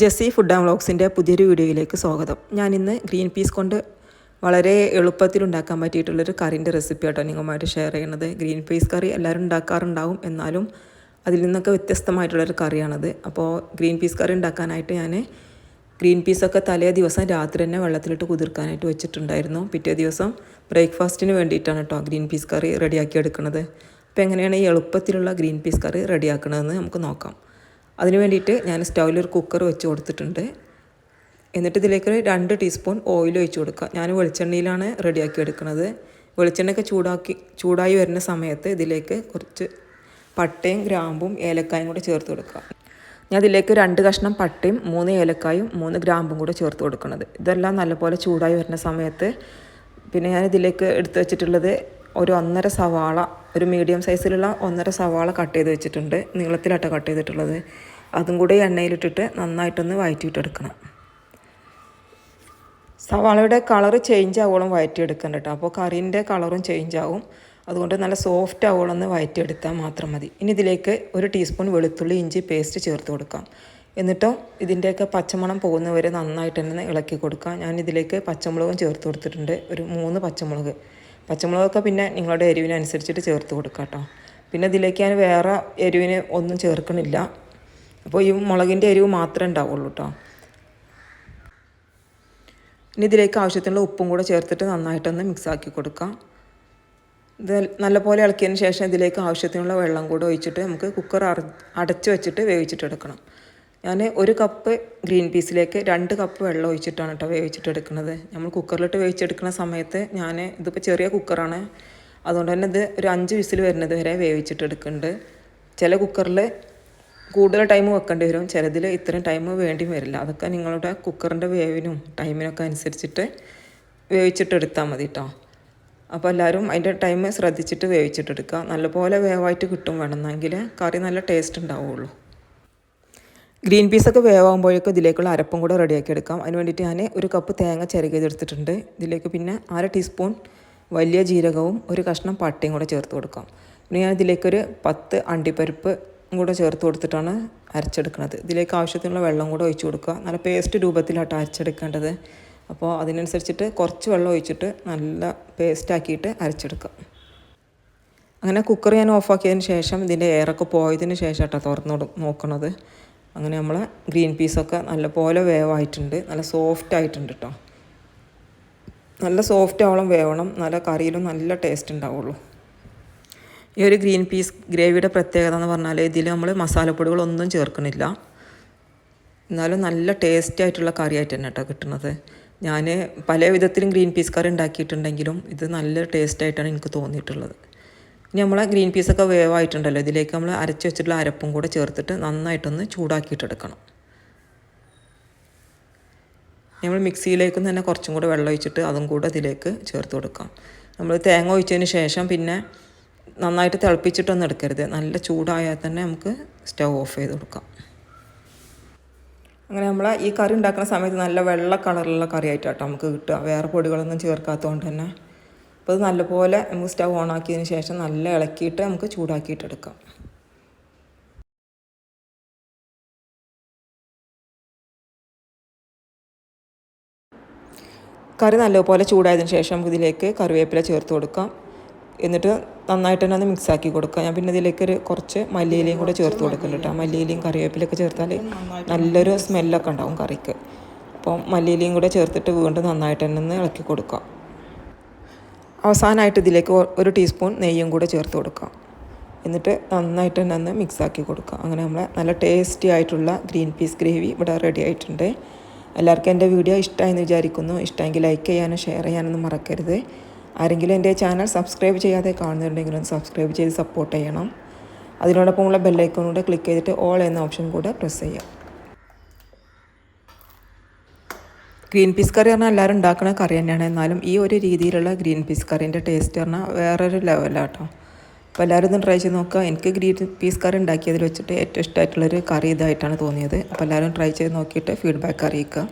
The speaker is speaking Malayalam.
ജെസ്സി ഫുഡ് ആൻഡ് വ്ളോഗ്സിന്റെ പുതിയൊരു വീഡിയോയിലേക്ക് സ്വാഗതം. ഞാൻ ഇന്ന് ഗ്രീൻ പീസ് കൊണ്ട് വളരെ എളുപ്പത്തിൽ ഉണ്ടാക്കാൻ പറ്റിയിട്ടുള്ളൊരു കറിന്റെ റെസിപ്പി ആട്ടോ നിങ്ങളുമായിട്ട് ഷെയർ ചെയ്യുന്നത്. ഗ്രീൻ പീസ് കറി എല്ലാവരും ഉണ്ടാക്കാറുണ്ടാവും എന്നാലും അതിൽ നിന്നൊക്കെ വ്യത്യസ്തമായിട്ടുള്ളൊരു കറിയാണത്. അപ്പോൾ ഗ്രീൻ പീസ് കറി ഉണ്ടാക്കാനായിട്ട് ഞാൻ ഗ്രീൻ പീസൊക്കെ തലേ ദിവസം രാത്രി തന്നെ വെള്ളത്തിലിട്ട് കുതിർക്കാനായിട്ട് വെച്ചിട്ടുണ്ടായിരുന്നു. പിറ്റേ ദിവസം ബ്രേക്ക്ഫാസ്റ്റിന് വേണ്ടിയിട്ടാണ് കേട്ടോ ഗ്രീൻ പീസ് കറി റെഡിയാക്കി എടുക്കുന്നത്. അപ്പോൾ എങ്ങനെയാണ് ഈ എളുപ്പത്തിലുള്ള ഗ്രീൻ പീസ് കറി റെഡിയാക്കണതെന്ന് നമുക്ക് നോക്കാം. അതിന് വേണ്ടിയിട്ട് ഞാൻ സ്റ്റൗവിൽ ഒരു കുക്കർ വെച്ച് കൊടുത്തിട്ടുണ്ട്. എന്നിട്ട് ഇതിലേക്ക് രണ്ട് ടീസ്പൂൺ ഓയിൽ ഒഴിച്ച് കൊടുക്കുക. ഞാൻ വെളിച്ചെണ്ണയിലാണ് റെഡിയാക്കി എടുക്കുന്നത്. വെളിച്ചെണ്ണയൊക്കെ ചൂടാക്കി ചൂടായി വരുന്ന സമയത്ത് ഇതിലേക്ക് കുറച്ച് പട്ടയും ഗ്രാമ്പും ഏലക്കായും കൂടെ ചേർത്ത് കൊടുക്കുക. ഞാൻ ഇതിലേക്ക് രണ്ട് കഷ്ണം പട്ടയും മൂന്ന് ഏലക്കായും മൂന്ന് ഗ്രാമ്പും കൂടെ ചേർത്ത് കൊടുക്കുന്നത്. ഇതെല്ലാം നല്ലപോലെ ചൂടായി വരുന്ന സമയത്ത് പിന്നെ ഞാൻ ഇതിലേക്ക് എടുത്തു വെച്ചിട്ടുള്ളത് ഒരു ഒന്നര സവാള ഒരു മീഡിയം സൈസിലുള്ള ഒന്നര സവാള കട്ട് ചെയ്ത് വെച്ചിട്ടുണ്ട്. നീളത്തിലാട്ടോ കട്ട് ചെയ്തിട്ടുള്ളത്. അതും കൂടി എണ്ണയിലിട്ടിട്ട് നന്നായിട്ടൊന്ന് വഴറ്റിയിട്ടെടുക്കണം സവാളയുടെ കളർ ചേഞ്ച് ആവോളം വഴറ്റിയെടുക്കണം കേട്ടോ അപ്പോൾ കറീന്റെ കളറും ചേഞ്ച് ആവും. അതുകൊണ്ട് നല്ല സോഫ്റ്റ് ആവോളം ഒന്ന് വഴറ്റിയെടുത്താൽ മാത്രം മതി. ഇനി ഇതിലേക്ക് ഒരു ടീസ്പൂൺ വെളുത്തുള്ളി ഇഞ്ചി പേസ്റ്റ് ചേർത്ത് കൊടുക്കാം. എന്നിട്ടോ ഇതിന്റെയൊക്കെ പച്ചമണം പോകുന്നവരെ നന്നായിട്ട് തന്നെ ഇളക്കി കൊടുക്കാം. ഞാൻ ഇതിലേക്ക് പച്ചമുളകും ചേർത്ത് കൊടുത്തിട്ടുണ്ട്. ഒരു മൂന്ന് പച്ചമുളക്. പച്ചമുളകൊക്കെ പിന്നെ നിങ്ങളുടെ എരിവിനനുസരിച്ചിട്ട് ചേർത്ത് കൊടുക്കാം കേട്ടോ. പിന്നെ ഇതിലേക്ക് ഞാൻ വേറെ എരിവിന് ഒന്നും ചേർക്കണില്ല. അപ്പോൾ ഈ മുളകിന്റെ എരിവ് മാത്രമേ ഉണ്ടാവുള്ളൂ കേട്ടോ. ഇനി ഇതിലേക്ക് ആവശ്യത്തിനുള്ള ഉപ്പും കൂടെ ചേർത്തിട്ട് നന്നായിട്ടൊന്ന് മിക്സാക്കി കൊടുക്കാം. ഇത് നല്ലപോലെ ഇളക്കിയതിന് ശേഷം ഇതിലേക്ക് ആവശ്യത്തിനുള്ള വെള്ളം കൂടെ ഒഴിച്ചിട്ട് നമുക്ക് കുക്കർ അടച്ചു വെച്ചിട്ട് വേവിച്ചിട്ടെടുക്കണം ഞാൻ ഒരു കപ്പ് ഗ്രീൻ പീസിലേക്ക് രണ്ട് കപ്പ് വെള്ളം ഒഴിച്ചിട്ടാണ് കേട്ടോ വേവിച്ചിട്ടെടുക്കുന്നത്. നമ്മൾ കുക്കറിലിട്ട് വേവിച്ചെടുക്കുന്ന സമയത്ത് ഞാൻ ഇതിപ്പോൾ ചെറിയ കുക്കറാണ്. അതുകൊണ്ട് തന്നെ ഇത് ഒരു അഞ്ച് വിസിൽ വരുന്നത് വരെ വേവിച്ചിട്ടെടുക്കുന്നുണ്ട്. ചില കുക്കറിൽ കൂടുതൽ ടൈം വെക്കേണ്ടി വരും. ചിലതിൽ ഇത്രയും ടൈം വേണ്ടി വരില്ല. അതൊക്കെ നിങ്ങളുടെ കുക്കറിന്റെ വേവിനും ടൈമിനൊക്കെ അനുസരിച്ചിട്ട് വേവിച്ചിട്ടെടുത്താൽ മതി കേട്ടോ അപ്പോൾ എല്ലാവരും അതിന്റെ ടൈം ശ്രദ്ധിച്ചിട്ട് വേവിച്ചിട്ടെടുക്കുക. നല്ലപോലെ വേവായിട്ട് കിട്ടും വേണമെന്നെങ്കിൽ കറി നല്ല ടേസ്റ്റ് ഉണ്ടാവുള്ളൂ. ഗ്രീൻ പീസൊക്കെ വേവാകുമ്പോഴേക്കും ഇതിലേക്കുള്ള അരപ്പും കൂടെ റെഡിയാക്കി എടുക്കാം അതിന് വേണ്ടിയിട്ട് ഞാൻ ഒരു കപ്പ് തേങ്ങ ചിരകിയതെടുത്തിട്ടുണ്ട് ഇതിലേക്ക് പിന്നെ അര ടീസ്പൂൺ വലിയ ജീരകവും ഒരു കഷ്ണം പട്ടയും കൂടെ ചേർത്ത് കൊടുക്കാം. പിന്നെ ഞാൻ ഇതിലേക്കൊരു പത്ത് അണ്ടിപ്പരിപ്പ് കൂടെ ചേർത്ത് കൊടുത്തിട്ടാണ് അരച്ചെടുക്കുന്നത്. ഇതിലേക്ക് ആവശ്യത്തിനുള്ള വെള്ളം കൂടെ ഒഴിച്ചു കൊടുക്കുക. നല്ല പേസ്റ്റ് രൂപത്തിലാട്ടോ അരച്ചെടുക്കേണ്ടത്. അപ്പോൾ അതിനനുസരിച്ചിട്ട് കുറച്ച് വെള്ളം ഒഴിച്ചിട്ട് നല്ല പേസ്റ്റാക്കിയിട്ട് അരച്ചെടുക്കുക. അങ്ങനെ കുക്കർ ഞാൻ ഓഫാക്കിയതിന് ശേഷം ഇതിന്റെ എയറൊക്കെ പോയതിന് ശേഷം കേട്ടോ തുറന്നു നോക്കണത്. അങ്ങനെ നമ്മൾ ഗ്രീൻ പീസൊക്കെ നല്ലപോലെ വേവായിട്ടുണ്ട്. നല്ല സോഫ്റ്റ് ആയിട്ടുണ്ട് കേട്ടോ നല്ല സോഫ്റ്റ് ആവണം വേവണം. നല്ല കറിയിലും നല്ല ടേസ്റ്റ് ഉണ്ടാവുള്ളൂ. ഈ ഒരു ഗ്രീൻ പീസ് ഗ്രേവിയുടെ പ്രത്യേകത എന്ന് പറഞ്ഞാൽ ഇതിൽ നമ്മൾ മസാലപ്പൊടികളൊന്നും ചേർക്കുന്നില്ല എന്നാലും നല്ല ടേസ്റ്റി ആയിട്ടുള്ള കറിയായിട്ട് തന്നെ കേട്ടോ കിട്ടുന്നത്. ഞാൻ പല വിധത്തിലും ഗ്രീൻ പീസ് കറി ഉണ്ടാക്കിയിട്ടുണ്ടെങ്കിലും ഇത് നല്ല ടേസ്റ്റ് ആയിട്ടാണ് എനിക്ക് തോന്നിയിട്ടുള്ളത്. ഇനി നമ്മൾ ഗ്രീൻ പീസൊക്കെ വേവായിട്ടുണ്ടല്ലോ. ഇതിലേക്ക് നമ്മൾ അരച്ച് വെച്ചിട്ടുള്ള അരപ്പും കൂടെ ചേർത്തിട്ട് നന്നായിട്ടൊന്ന് ചൂടാക്കിയിട്ടെടുക്കണം. നമ്മൾ മിക്സിയിലേക്കും തന്നെ കുറച്ചും കൂടെ വെള്ളം ഒഴിച്ചിട്ട് അതും കൂടെ ഇതിലേക്ക് ചേർത്ത് കൊടുക്കാം. നമ്മൾ തേങ്ങ ഒഴിച്ചതിന് ശേഷം പിന്നെ നന്നായിട്ട് തിളപ്പിച്ചിട്ടൊന്നും എടുക്കരുത്. നല്ല ചൂടായാൽ തന്നെ നമുക്ക് സ്റ്റൗ ഓഫ് ചെയ്ത് കൊടുക്കാം. അങ്ങനെ നമ്മൾ ഈ കറി ഉണ്ടാക്കുന്ന സമയത്ത് നല്ല വെള്ള കളറുള്ള കറി ആയിട്ടാട്ടോ നമുക്ക് കിട്ടുക. വേറെ പൊടികളൊന്നും ചേർക്കാത്തതുകൊണ്ട് തന്നെ. അപ്പോൾ അത് നല്ലപോലെ നമുക്ക് സ്റ്റൗ ഓൺ ആക്കിയതിന് ശേഷം നല്ല ഇളക്കിയിട്ട് നമുക്ക് ചൂടാക്കിയിട്ടെടുക്കാം. കറി നല്ലപോലെ ചൂടായതിന് ശേഷം നമുക്ക് ഇതിലേക്ക് കറിവേപ്പില ചേർത്ത് കൊടുക്കാം. എന്നിട്ട് നന്നായിട്ട് തന്നെ അത് മിക്സ് ആക്കി കൊടുക്കുക ഞാൻ പിന്നെ ഇതിലേക്ക് ഒരു കുറച്ച് മല്ലിയിലയും കൂടെ ചേർത്ത് കൊടുക്കുന്നുണ്ട് കേട്ടോ. മല്ലിയിലയും കറിവേപ്പിലൊക്കെ ചേർത്താൽ നല്ലൊരു സ്മെല്ലൊക്കെ ഉണ്ടാവും കറിക്ക്. അപ്പോൾ മല്ലിയിലയും കൂടെ ചേർത്തിട്ട് വീണ്ടും നന്നായിട്ട് തന്നെ ഇളക്കി കൊടുക്കുക അവസാനമായിട്ട് ഇതിലേക്ക് ഒരു ടീസ്പൂൺ നെയ്യും കൂടെ ചേർത്ത് കൊടുക്കുക. എന്നിട്ട് നന്നായിട്ട് തന്നെ ഒന്ന് മിക്സാക്കി കൊടുക്കുക. അങ്ങനെ നമ്മൾ നല്ല ടേസ്റ്റി ആയിട്ടുള്ള ഗ്രീൻ പീസ് ഗ്രേവി ഇവിടെ റെഡി ആയിട്ടുണ്ട്. എല്ലാവർക്കും എന്റെ വീഡിയോ ഇഷ്ടമായെന്ന് വിചാരിക്കുന്നു. ഇഷ്ടമെങ്കിൽ ലൈക്ക് ചെയ്യാനും ഷെയർ ചെയ്യാനൊന്നും മറക്കരുത്. ആരെങ്കിലും എന്റെ ചാനൽ സബ്സ്ക്രൈബ് ചെയ്യാതെ കാണുന്നുണ്ടെങ്കിൽ ഒന്ന് സബ്സ്ക്രൈബ് ചെയ്ത് സപ്പോർട്ട് ചെയ്യണം. അതിനോടൊപ്പം ഉള്ള ബെല്ലൈക്കോൺ കൂടെ ക്ലിക്ക് ചെയ്തിട്ട് ഓൾ എന്ന ഓപ്ഷൻ കൂടെ പ്രസ് ചെയ്യാം ഗ്രീൻ പീസ് കറി പറഞ്ഞാൽ എല്ലാവരും ഉണ്ടാക്കുന്ന കറി തന്നെയാണ്. എന്നാലും ഈ ഒരു രീതിയിലുള്ള ഗ്രീൻ പീസ് കറീന്റെ ടേസ്റ്റ് പറഞ്ഞാൽ വേറൊരു ലെവലാണ് കേട്ടോ അപ്പോൾ എല്ലാവരും ഒന്ന് ട്രൈ ചെയ്ത് നോക്കുക. എനിക്ക് ഗ്രീൻ പീസ് കറി ഉണ്ടാക്കിയതിൽ വെച്ചിട്ട് ഏറ്റവും ഇഷ്ടമായിട്ടുള്ളൊരു കറി ഇതായിട്ടാണ് തോന്നിയത്. അപ്പോൾ എല്ലാവരും ട്രൈ ചെയ്ത് നോക്കിയിട്ട് ഫീഡ്ബാക്ക് അറിയിക്കുക.